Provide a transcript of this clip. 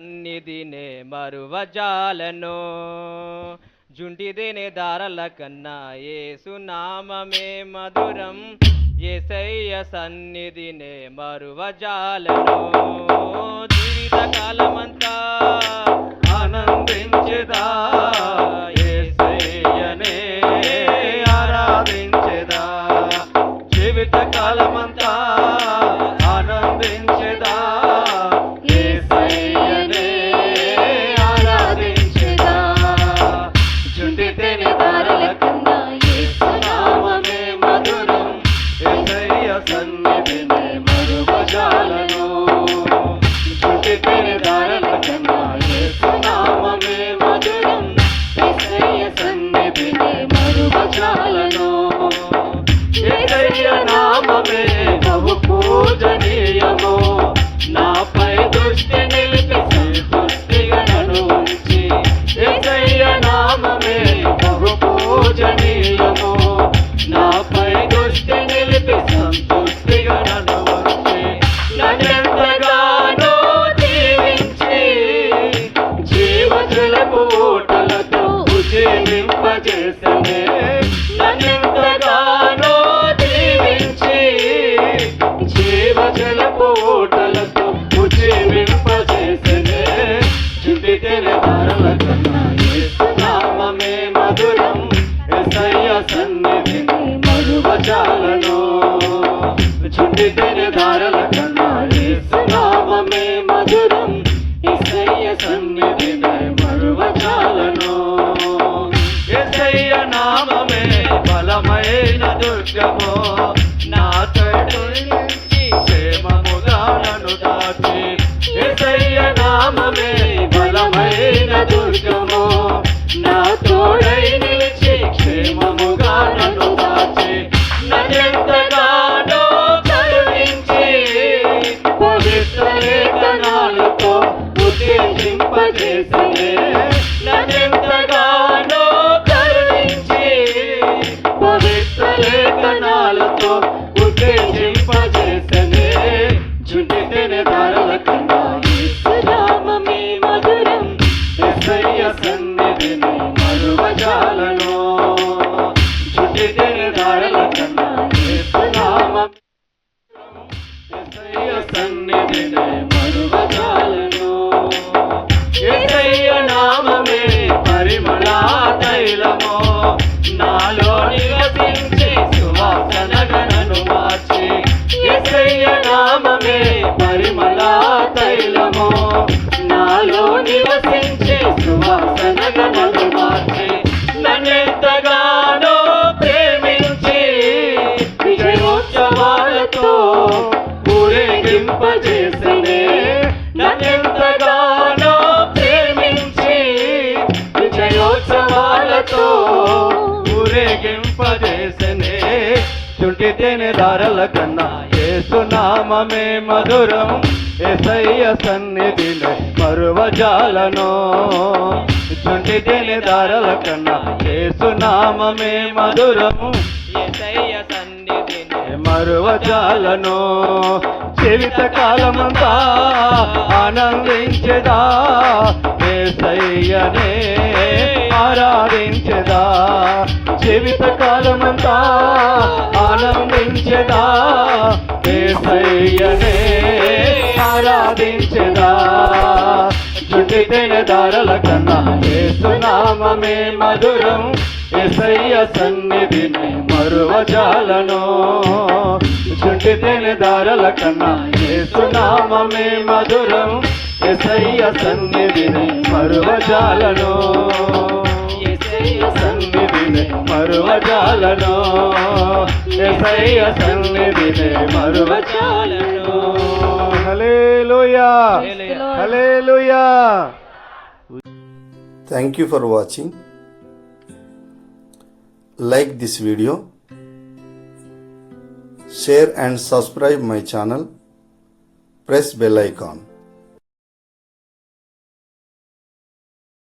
సన్నిధినే మరువజాలను జుంటిదినే దారల కన్నా ఏసునామమే మధురం ఏసయ్య సన్నిధినే మరువజాలను కాలమంతా ఆనందించేదా సన్నిధిని మరువజాలను చుట్టి తిని ధరల కన్నా నామమే మధురం ఇసయ్య సన్నిధిని మరువజాలను ఇసయ్య నామమే బహు పూజనీయము నాపై దృష్టి నిలిపి సంతృష్టిగా నన్ను ఉంచి ఇసయ్య నామమే బహు పూజనీయ chamou నటనను దారల కన్నా ఏసునామమే మధురం ఎసయ్య సన్నిధిలో మరువజాలను కృష్ణుని తెలిదారల కన్నా ఏసునామే మధురము మరువజాలను జీవిత కాలమంతా ఆనందించదా సయ్యనే ఆరాధించదా జీవిత కాలమంతా ఆనందించదా సయ్యనే ఆరాధించదా సాగిన దారల కన్నా ఏసునామే మధురం ఎసయ్య సన్నిధిని మరువజాలను చుట్టి తేనె దారల కన్నా ఏసునామే మధురం ఎసయ్య సన్నిధిని మరువజాలను ఎసయ్య సన్నిధిని మరువజాలను ఎసయ్య సన్నిధిని మరువజాలను hallelujah hallelujah Thank you for watching. Like this video, share and subscribe my channel. Press bell icon.